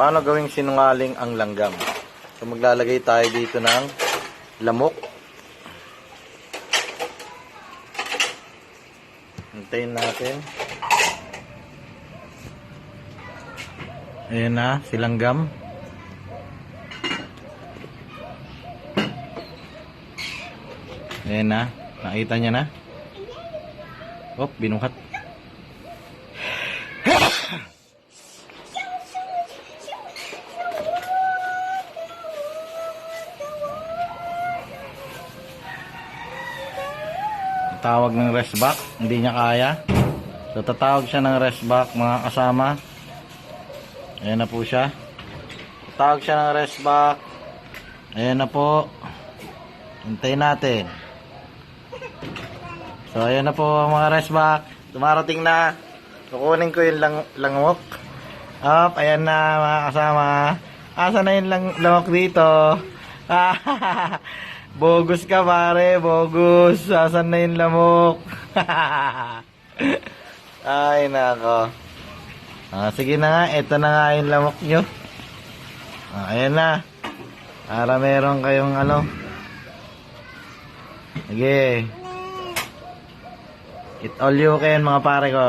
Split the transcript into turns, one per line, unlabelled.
Paano gawing sinungaling ang langgam? So maglalagay tayo dito ng lamok. Hintayin natin. Ayan na, si langgam. Ayan na, nakita niya na. Oh, binuhat. Tawag ng rest back, hindi niya kaya. So tatawag siya ng rest back mga kasama. Ayan na po siya. Tatawag siya ng rest back. Ayan na po. Hintayin natin. So ayan na po mga rest back. Dumarating na. Kukunin ko yung lang langok. Up, ayan na mga kasama. Asa na yung lang langok dito? bogus ka pare, bogus. Asan na yung lamok? Ay nako. Ah, sige na nga, ito na nga yung lamok nyo. Ah, ayan na. Para meron kayong ano. Sige. It all you can mga pare ko.